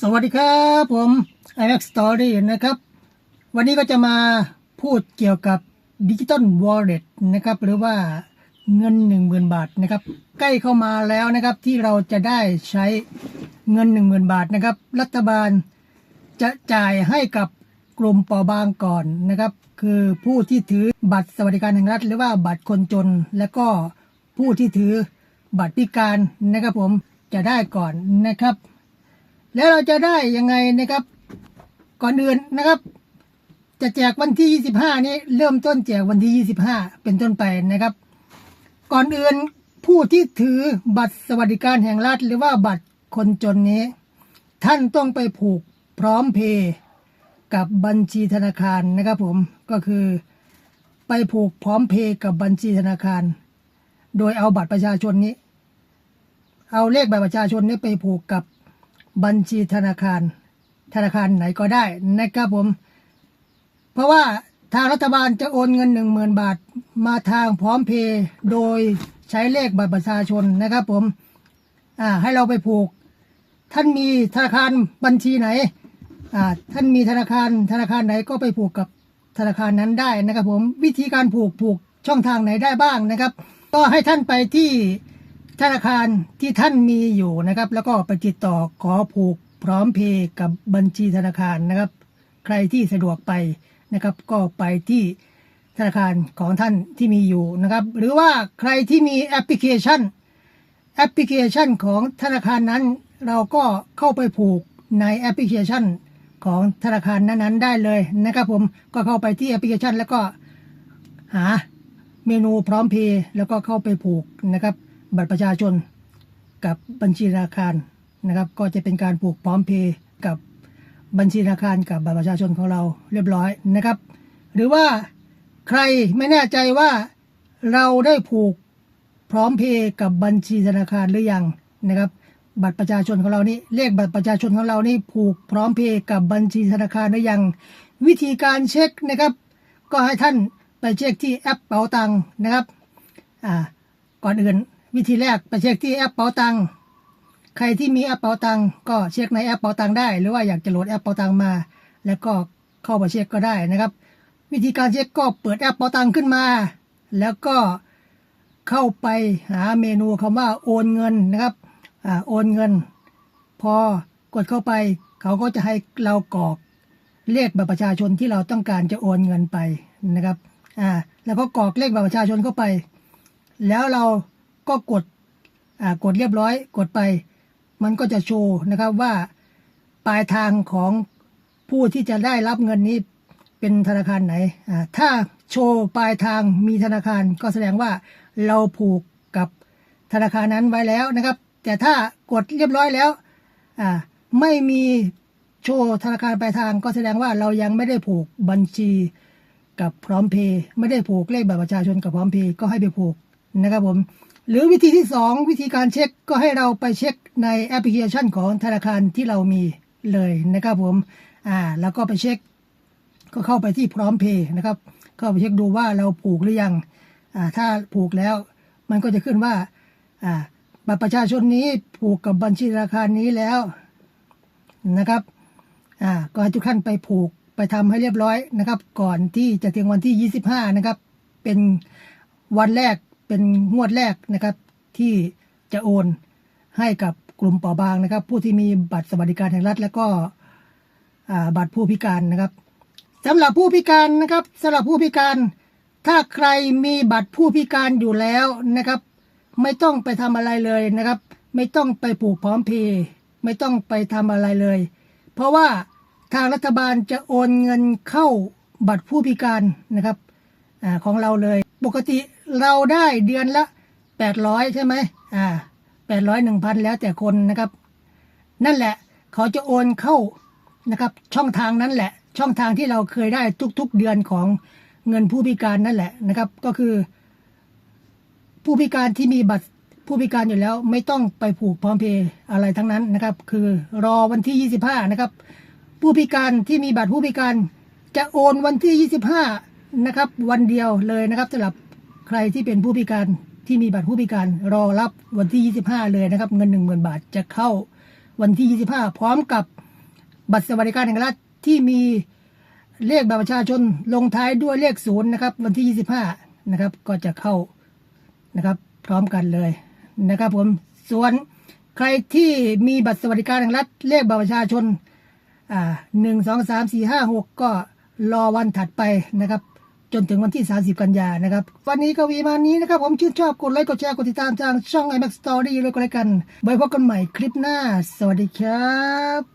สวัสดีครับผม iMac Story นะครับ วันนี้ก็จะมาพูดเกี่ยวกับดิจิตอลวอลเล็ตนะครับ หรือว่าเงิน 10,000 บาทนะครับ ใกล้เข้ามาแล้วนะครับที่เราจะได้ใช้เงิน 10,000 บาทนะครับ รัฐบาลจะจ่ายให้กับกลุ่มเปราะบางก่อนนะครับ คือผู้ที่ถือบัตรสวัสดิการแห่งรัฐ หรือว่าบัตรคนจน และก็ผู้ที่ถือบัตรพิการนะครับผมจะได้ก่อนนะครับ แล้วเราจะได้ยังไงนะครับ ก่อนอื่นนะครับ จะแจกวันที่ 25 นี้เริ่มต้นแจกวันที่ 25 เป็นต้นไปนะครับ ก่อนอื่นผู้ที่ถือบัตรสวัสดิการแห่งรัฐหรือว่าบัตรคนจนนี้ ท่านต้องไปผูกพร้อมเพย์กับบัญชีธนาคารนะครับผมก็คือไปผูกพร้อมเพย์กับบัญชีธนาคาร โดยเอาบัตรประชาชนนี้ เอาเลขบัตรประชาชนนี้ไปผูกกับ บัญชีธนาคาร ธนาคารไหนก็ได้นะครับผม เพราะว่าทางรัฐบาลจะโอนเงินหนึ่งหมื่นบาท มาทางพร้อมเพย์โดยใช้เลขบัตรประชาชนนะครับผมอ่าให้เราไปผูก ท่านมีธนาคารบัญชีไหนอ่าท่านมีธนาคารธนาคารไหนก็ไปผูกกับธนาคารนั้นได้นะครับผมวิธีการผูกผูกช่องทางไหนได้บ้างนะครับ ก็ให้ท่านไปที่ ธนาคารที่ท่านมีอยู่นะครับ แล้วก็ไปติดต่อขอผูกพร้อมเพย์กับบัญชีธนาคารนะครับ ใครที่สะดวกไปนะครับ ก็ไปที่ธนาคารของท่านที่มีอยู่นะครับ หรือว่าใครที่มีแอปพลิเคชัน แอปพลิเคชันของธนาคารนั้น เราก็เข้าไปผูกในแอปพลิเคชันของธนาคารนั้นๆ ได้เลยนะครับผมก็เข้าไปที่แอปพลิเคชัน แล้วก็หาเมนูพร้อมเพย์แล้วก็เข้าไปผูกนะครับ บัตรประชาชน กับบัญชีธนาคารนะครับ ก็จะเป็นการผูกพร้อมเพย์กับบัญชีธนาคารกับบัตรประชาชนของเราเรียบร้อยนะครับ หรือว่าใครไม่แน่ใจว่าเราได้ผูกพร้อมเพย์กับบัญชีธนาคารหรือยังนะครับ บัตรประชาชนของเรานี่เลขบัตรประชาชนของเรานี่ผูกพร้อมเพย์กับบัญชีธนาคารหรือยัง วิธีการเช็คนะครับ ก็ให้ท่านไปเช็คที่แอปเป๋าตังนะครับอ่าก่อนอื่น วิธีแรกไปเช็คที่แอปเป๋าตังใครที่มีแอปเป๋าตังก็เช็คในแอปเป๋าตังได้ หรือว่าอยากจะโหลดแอปเป๋าตังมา แล้วก็เข้าไปเช็คก็ได้นะครับ วิธีการเช็คก็เปิดแอปเป๋าตังขึ้นมา แล้วก็เข้าไปหาเมนูคำว่าโอนเงินนะครับอโอนเงิน พอกดเข้าไป เขาก็จะให้เรากรอกเลขบัตรประชาชนที่เราต้องการจะโอนเงินไปนะครับอ่าแล้วก็กรอกเลขบัตรประชาชนเข้าไป แล้วเรา ก็กดอ่ากดเรียบร้อย กดไป มันก็จะโชว์นะครับว่าปลายทางของผู้ที่จะได้รับเงินนี้เป็นธนาคารไหนอ่าถ้าโชว์ปลายทางมีธนาคารก็แสดงว่าเราผูกกับธนาคารนั้นไว้แล้วนะครับ แต่ถ้ากดเรียบร้อยแล้วอ่าไม่มีโชว์ธนาคารปลายทางก็แสดงว่าเรายังไม่ได้ผูกบัญชีกับพร้อมเพย์ไม่ได้ผูกเลขบัตรประชาชนกับพร้อมเพย์ก็ให้ไปผูกนะครับผม หรือวิธีที่สองวิธีการเช็คก็ให้เราไปเช็คในแอปพลิเคชันของธนาคารที่เรามีเลยนะครับผมอ่าแล้วก็ไปเช็ค ก็เข้าไปที่พร้อมเพย์นะครับเข้าไปเช็คดูว่าเราผูกหรือยังอ่าถ้าผูกแล้ว มันก็จะขึ้นว่าอ่าบัตรประชาชนนี้ผูกกับบัญชีธนาคารนี้แล้วนะครับอ่าก็ให้ทุกท่านไปผูกไปทำให้เรียบร้อยนะครับ ก่อนที่จะถึงวันที่ 25 นะครับ เป็นวันแรก เป็นงวดแรกนะครับ ที่จะโอนให้กับกลุ่มเปราะบางนะครับ ผู้ที่มีบัตรสวัสดิการแห่งรัฐ แล้วก็บัตรผู้พิการนะครับสำหรับผู้พิการนะครับสำหรับผู้พิการ ถ้าใครมีบัตรผู้พิการอยู่แล้วนะครับ ไม่ต้องไปทำอะไรเลยนะครับ ไม่ต้องไปผูกพร้อมเพย์ไม่ต้องไปทำอะไรเลย เพราะว่าทางรัฐบาลจะโอนเงินเข้าบัตรผู้พิการนะครับอของเราเลย ปกติ เราได้เดือนละ800ใช่ไหมอ่า800 1,000แล้วแต่คนนะครับ นั่นแหละเขาจะโอนเข้านะครับ ช่องทางนั้นแหละ ช่องทางที่เราเคยได้ทุกๆเดือนของเงินผู้พิการนั่นแหละนะครับ ก็คือ ผู้พิการที่มีบัตรผู้พิการอยู่แล้ว ไม่ต้องไปผูกพร้อมเพย์อะไรทั้งนั้นนะครับ คือรอวันที่ 25 นะครับ ผู้พิการที่มีบัตรผู้พิการจะโอนวันที่ 25 นะครับ วันเดียวเลยนะครับสำหรับ ใครที่เป็นผู้พิการที่มีบัตรผู้พิการรอรับวันที่ 25 เลยนะครับ เงิน 10,000 บาทจะเข้าวันที่ 25 พร้อมกับบัตรสวัสดิการแห่งรัฐที่มีเลขบัตรประชาชนลงท้ายด้วยเลขศูนย์นะครับ วันที่ 25 นะครับ ก็จะเข้านะครับ พร้อมกันเลยนะครับ ผมส่วนใครที่มีบัตรสวัสดิการแห่งรัฐเลขบัตรประชาชนอ่าหนึ่งสองสามสี่ห้าหกก็รอวันถัดไปนะครับ จนถึงวันที่ 30 กันยานะครับ วันนี้ก็วีมานี้นะครับ ผมชื่นชอบกดไลค์กดแชร์กดติดตามทางช่อง iMac Story เลยก็แล้วกันไว้พบกันใหม่คลิปหน้า สวัสดีครับ